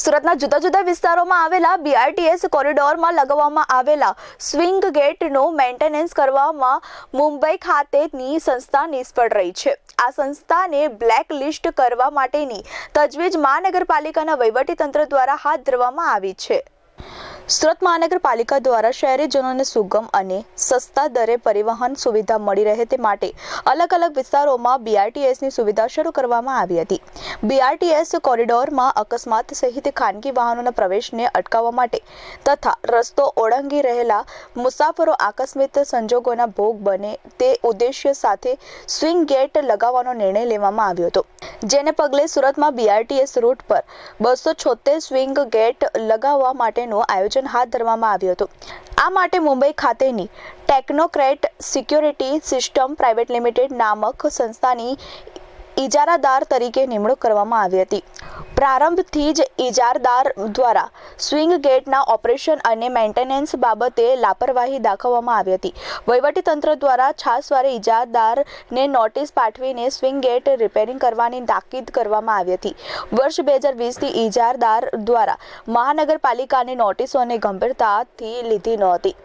સુરતના જુદા જુદા વિસ્તારોમાં આવેલા બીઆરટીએસ કોરિડોરમાં લગાવવામાં આવેલા સ્વિંગ ગેટનું મેન્ટેનન્સ કરવામાં મુંબઈ ખાતેની સંસ્થા નિષ્ફળ રહી છે. આ સંસ્થાને બ્લેક લિસ્ટ કરવા માટેની તજવીજ મહાનગરપાલિકાના વહીવટીતંત્ર દ્વારા હાથ ધરવામાં આવી છે. સુરત મહાનગરપાલિકા દ્વારા શહેરીજનોને સુગમ અને સસ્તા દરે પરિવહન સુવિધા મળી રહે તે માટે અલગ અલગ વિસ્તારોમાં બીઆરટીએસની સુવિધા શરૂ કરવામાં આવી હતી. બીઆરટીએસ કોરિડોરમાં અકસ્માત સહિત ખાનગી વાહનોના પ્રવેશને અટકાવવા માટે તથા રસ્તો ઓળંગી રહેલા મુસાફરો આકસ્મિક સંજોગોના ભોગ બને તે ઉદ્દેશ્ય સાથે સ્વિંગ ગેટ લગાવવાનો નિર્ણય લેવામાં આવ્યો હતો. જેને પગલે સુરતમાં બીઆરટીએસ રૂટ પર બસો સ્વિંગ ગેટ લગાવવા માટેનું આયોજન હાથ ધરવામાં આવ્યું હતું. આ માટે મુંબઈ ખાતેની Technocrat security system private limited નામક સંસ્થાની ઇજારાદાર તરીકે નિમણૂક કરવામાં આવી હતી. પ્રારંભથી જ ઇજારદાર દ્વારા સ્વિંગ ગેટના ઓપરેશન અને મેન્ટેનન્સ બાબતે લાપરવાહી દાખવવામાં આવી હતી. વહીવટીતંત્ર દ્વારા છાસવારે ઇજારદારને નોટિસ પાઠવીને સ્વિંગ ગેટ રિપેરિંગ કરવાની તાકીદ કરવામાં આવી હતી. વર્ષ બે હજાર વીસથી ઇજારદાર દ્વારા મહાનગરપાલિકાની નોટિસોને ગંભીરતાથી લીધી નહોતી.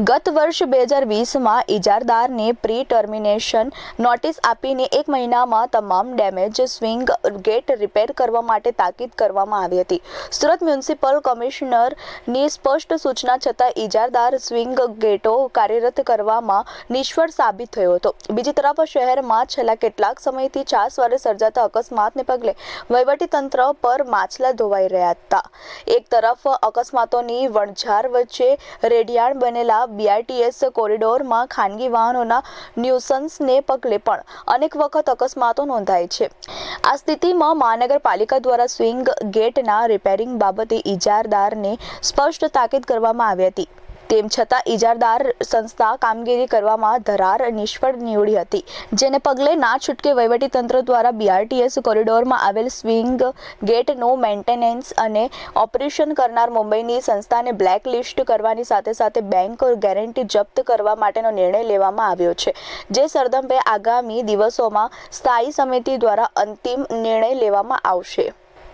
ગત વર્ષ બે હજાર વીસમાં ઇજારદારને પ્રી ટર્મિનેશન નોટિસ આપીને એક મહિનામાં તમામ ડેમેજ સ્વિંગ ગેટ રિપેર કરવા માટે તાકીદ કરવામાં આવી હતી. સુરત મ્યુનિસિપલ કમિશનરની સ્પષ્ટ સૂચના છતાં ઇજારદાર સ્વિંગ ગેટો કાર્યરત કરવામાં નિષ્ફળ સાબિત થયો હતો. બીજી તરફ, શહેરમાં છેલ્લા કેટલાક સમયથી છાસવારે સર્જાતા અકસ્માતને પગલે વહીવટીતંત્ર પર માછલા ધોવાઈ રહ્યા હતા. એક તરફ, અકસ્માતોની વણઝાર વચ્ચે રેડિયાણ બનેલા બીઆરટીએસ કોરિડોરમાં ખાનગી વાહનોના ન્યુસન્સને પગલે પણ અનેક વખત અકસ્માતો નોંધાય છે. આ સ્થિતિમાં મહાનગરપાલિકા દ્વારા સ્વિંગ ગેટના રિપેરિંગ બાબતે ઇજારદારને સ્પષ્ટ તાકીદ કરવામાં આવી હતી. તેમ છતાં ઇજારદાર સંસ્થા કામગીરી કરવામાં ધરાર નિષ્ફળ નીવડી હતી, જેને પગલે ના છૂટકે વહીવટીતંત્ર દ્વારા બીઆરટીએસ કોરિડોરમાં આવેલ સ્વિંગ ગેટનો મેન્ટેનન્સ અને ઓપરેશન કરનાર મુંબઈની સંસ્થાને બ્લેક લિસ્ટ કરવાની સાથે સાથે બેંક ગેરંટી જપ્ત કરવા માટેનો નિર્ણય લેવામાં આવ્યો છે, જે સરદંભે આગામી દિવસોમાં સ્થાયી સમિતિ દ્વારા અંતિમ નિર્ણય લેવામાં આવશે.